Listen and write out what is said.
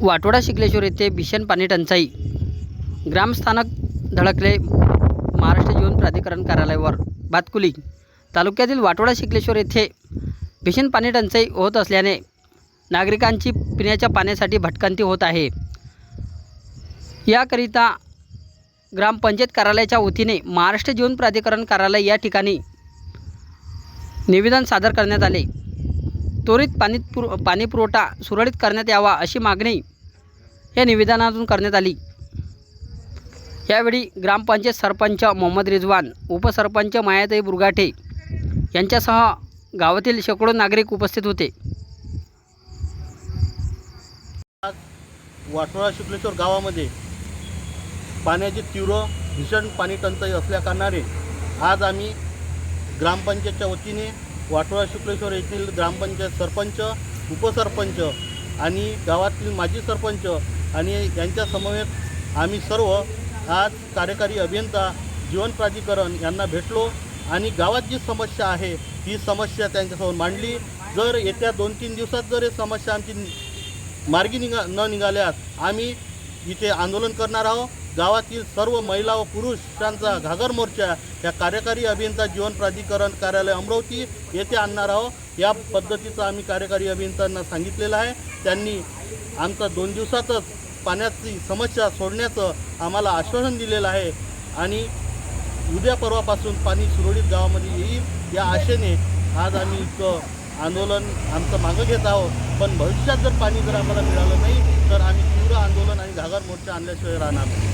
वाटोडा शिकलेश्वर येथे भीषण पाणी टंचाई. ग्रामस्थानक धडकले महाराष्ट्र जीवन प्राधिकरण कार्यालयावर भातकुली तालुक्यातील वाटोडा शिकलेश्वर येथे भीषण पाणी टंचाई होत असल्याने नागरिकांची पिण्याच्या पाण्यासाठी भटकंती होत आहे. याकरिता ग्रामपंचायत कार्यालयाच्या वतीने महाराष्ट्र जीवन प्राधिकरण कार्यालय या ठिकाणी निवेदन सादर करण्यात आले. त्वरित पाणी पुर पाणीपुरवठा सुरळीत करण्यात यावा अशी मागणी या निवेदनातून करण्यात आली. यावेळी ग्रामपंचायत सरपंच मोहम्मद रिजवान उपसरपंच मायाताई बुरगाठे यांच्यासह गावातील शेकडो नागरिक उपस्थित होते. आज वाटोळा शुक्लेश्वर गावामध्ये पाण्याची तीव्र भीषण पाणी टंचाई असल्याकारणाने आज आम्ही ग्रामपंचायतच्या वतीने वाटोळा शुक्लेश्वर येथील ग्रामपंचायत सरपंच उपसरपंच आणि गावातील माजी सरपंच आणि यांच्या समवेत आम्ही सर्व आज कार्यकारी अभियंता जीवन प्राधिकरण यांना भेटलो आणि गावात जी समस्या आहे ही समस्या त्यांच्यासमोर मांडली. जर येत्या दोन तीन दिवसात जर ही समस्या आमची मार्गी निघा न निघाल्यास आम्ही इथे आंदोलन करणार आहोत. गावातील सर्व महिला व पुरुषांचा घागर मोर्चा या कार्यकारी अभियंता जीवन प्राधिकरण कार्यालय अमरावती येथे आणणार आहोत. या पद्धतीचं आम्ही कार्यकारी अभियंत्यांना सांगितलेलं आहे. त्यांनी आमचा दोन दिवसातच पाण्याची समस्या सोडण्याचं आम्हाला आश्वासन दिलेलं आहे आणि उद्या परवापासून पाणी सुरळीत गावामध्ये येईल या आशेने आज आम्ही इतकं आंदोलन आमचं मागं घेत आहोत. पण भविष्यात जर पाणी जर आम्हाला मिळालं नाही तर आम्ही तीव्र आंदोलन आणि घागर मोर्चा आणल्याशिवाय राहणार नाही.